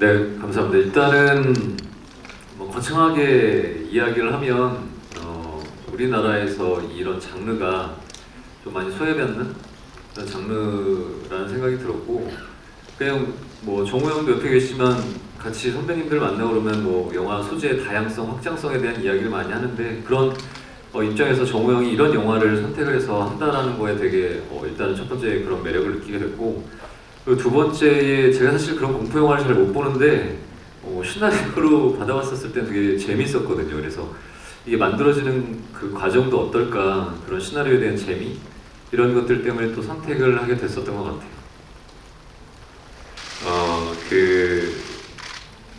네, 감사합니다. 일단은 뭐 거창하게 이야기를 하면 어, 우리나라에서 이런 장르가 좀 많이 소외받는 그런 장르라는 생각이 들었고 그냥 뭐 정우 형도 옆에 계시지만 같이 선배님들 만나고 그러면 뭐 영화 소재의 다양성, 확장성에 대한 이야기를 많이 하는데 그런 어, 입장에서 정우 형이 이런 영화를 선택을 해서 한다라는 거에 되게 어, 일단은 첫 번째 그런 매력을 느끼게 됐고 그리고 두 번째에 제가 사실 그런 공포 영화를 잘 못 보는데 어, 시나리오로 받아봤었을 때 되게 재밌었거든요. 그래서 이게 만들어지는 그 과정도 어떨까 그런 시나리오에 대한 재미 이런 것들 때문에 또 선택을 하게 됐었던 것 같아요. 어그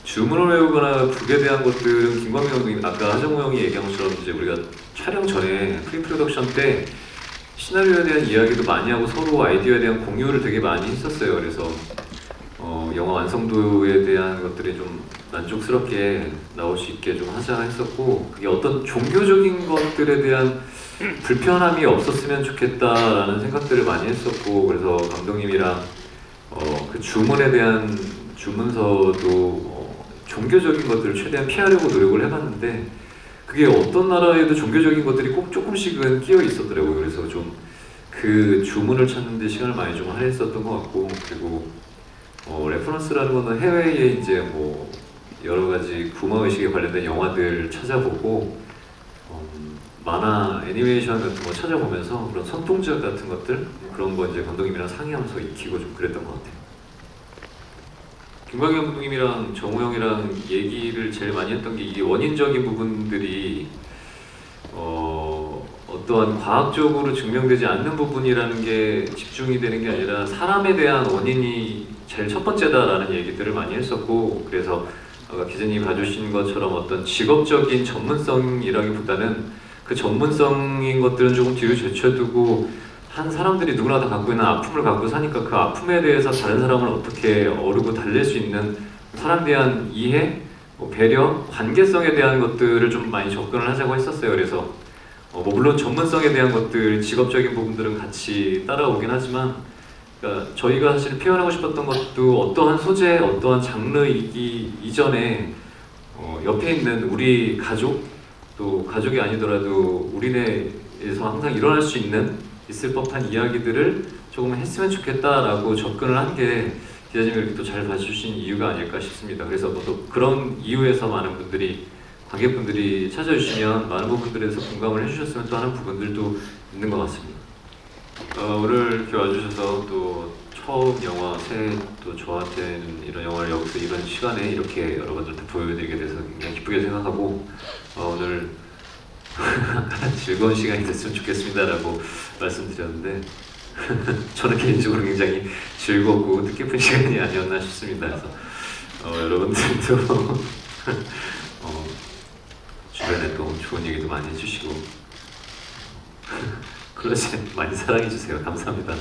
주문을 외우거나 북에 대한 것들은 김광민 감독님 아까 하정우 형이 얘기한 것처럼 이제 우리가 촬영 전에 프리 프로덕션 때 시나리오에 대한 이야기도 많이 하고 서로 아이디어에 대한 공유를 되게 많이 했었어요. 그래서 어, 영화 완성도에 대한 것들이 좀 만족스럽게 나올 수 있게 좀 하자 했었고 그게 어떤 종교적인 것들에 대한 불편함이 없었으면 좋겠다라는 생각들을 많이 했었고 그래서 감독님이랑 어, 그 주문에 대한 주문서도 어, 종교적인 것들을 최대한 피하려고 노력을 해봤는데 그게 어떤 나라에도 종교적인 것들이 꼭 조금씩은 끼어 있었더라고요. 그래서 좀 그 주문을 찾는데 시간을 많이 좀 할애했었던 것 같고 그리고 어, 레퍼런스라는 거는 해외에 이제 뭐 여러 가지 구마 의식에 관련된 영화들 찾아보고 음, 만화 애니메이션 같은 거 찾아보면서 그런 선동적 같은 것들 그런 거 이제 감독님이랑 상의하면서 익히고 좀 그랬던 것 같아요. 김광현 감독님이랑 정우 형이랑 얘기를 제일 많이 했던 게 이게 원인적인 부분들이 어, 어떠한 과학적으로 증명되지 않는 부분이라는 게 집중이 되는 게 아니라 사람에 대한 원인이 제일 첫 번째다라는 얘기들을 많이 했었고 그래서 아까 기자님이 봐주신 것처럼 어떤 직업적인 전문성이라기보다는 그 전문성인 것들은 조금 뒤로 제쳐두고 한 사람들이 누구나 다 갖고 있는 아픔을 갖고 사니까 그 아픔에 대해서 다른 사람을 어떻게 어르고 달랠 수 있는 사람에 대한 이해, 뭐 배려, 관계성에 대한 것들을 좀 많이 접근을 하자고 했었어요. 그래서 어, 뭐 물론 전문성에 대한 것들, 직업적인 부분들은 같이 따라오긴 하지만 그러니까 저희가 사실 표현하고 싶었던 것도 어떠한 소재, 어떠한 장르이기 이전에 어, 옆에 있는 우리 가족 또 가족이 아니더라도 우리네에서 항상 일어날 수 있는 있을 법한 이야기들을 조금 했으면 좋겠다라고 접근을 한 게 기자님이 이렇게 또 잘 봐주신 이유가 아닐까 싶습니다. 그래서 뭐또 그런 이유에서 많은 분들이 관객분들이 찾아주시면 많은 부분들에서 공감을 해주셨으면 또 하는 부분들도 있는 것 같습니다. 어, 오늘 이렇게 와주셔서 또 처음 영화 새해 또 저한테는 이런 영화를 여기서 이런 시간에 이렇게 여러분들한테 보여드리게 돼서 굉장히 기쁘게 생각하고 어, 오늘 즐거운 시간이 됐으면 좋겠습니다라고 말씀드렸는데 저는 개인적으로 굉장히 즐겁고 뜻깊은 시간이 아니었나 싶습니다. 그래서 어, 여러분들도 어, 주변에 또 좋은 얘기도 많이 해주시고 그러지 많이 사랑해 주세요. 감사합니다.